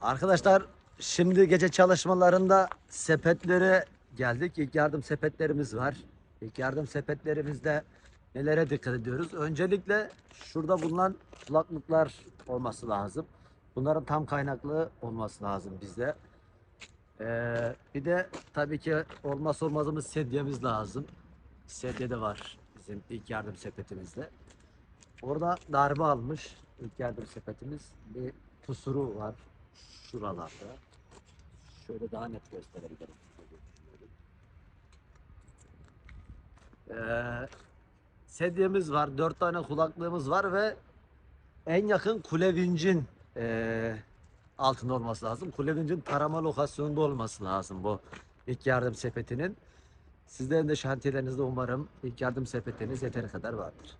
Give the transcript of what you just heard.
Arkadaşlar şimdi gece çalışmalarında sepetlere geldik. İlk yardım sepetlerimiz var. İlk yardım sepetlerimizde nelere dikkat ediyoruz? Öncelikle şurada bulunan kulaklıklar olması lazım. Bunların tam kaynaklı olması lazım bizde. Ee, bir de tabii ki olmazsa olmazımız sedyemiz lazım. Sedye de var bizim ilk yardım sepetimizde. Orada darbe almış ilk yardım sepetimiz. Bir kusuru var şuralarda. Şöyle daha net gösterebilirim. Ee, sedyemiz var, dört tane kulaklığımız var ve en yakın kule vincin ee, altında olması lazım. Kule vincin tarama lokasyonunda olması lazım bu ilk yardım sepetinin. Sizlerin de şantiyelerinizde umarım ilk yardım sepetiniz yeteri kadar vardır.